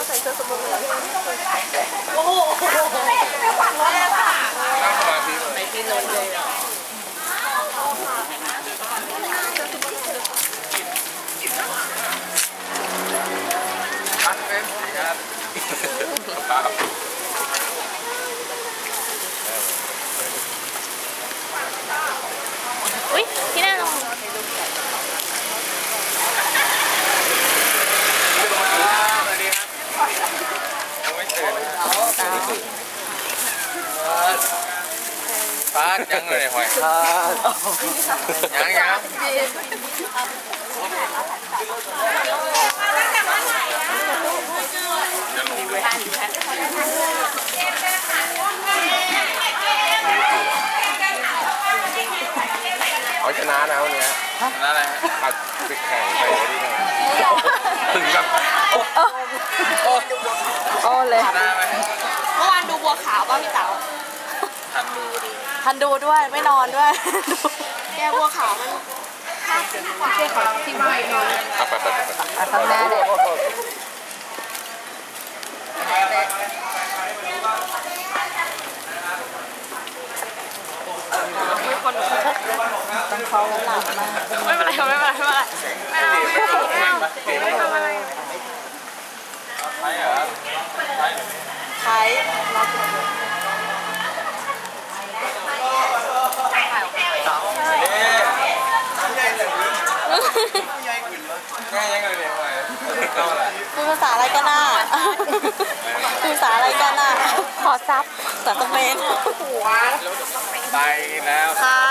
เขาใส่เสื้อสมองเลยโอ้โหไม่ฝันเลยค่ะนั่งสมาธิเลยไปที่นนเลยอะ พักเป็นครับครับ อุ้ยที่นั่น สวัสดีครับ ยังไม่ตื่นนะครับฟาดยังเลยหอยยังยังเขาชนะนะวันนี้ชนะอะไรผัดไปแข่งไปที่ไหนถึงกับโอ้โอ้ โอ้เลยชนะไหมเมื่อวานดูบัวขาวป่ะพี่เต๋าทันดูดิทันดูด้วยไม่นอนด้วย แกบัวขาวมันห้าสิบกว่าขอที่ไม่นอนไปไปไปไปอะข้างหน้าเด็กมีคนต้องเขาหลับมากไม่เป็นไรไม่เป็นไรไม่เป็นไรไม่เอาไม่เอาไม่เอาไม่ทำอะไร ไปเหรอไป ใคร ง่ายยังไงเนี่ยไปเข้าอะไรพูดภาษาอะไรกันน่ะพูดภาษาอะไรกันน่ะขอซับภาษาเขมรหัวไปแล้วค่ะ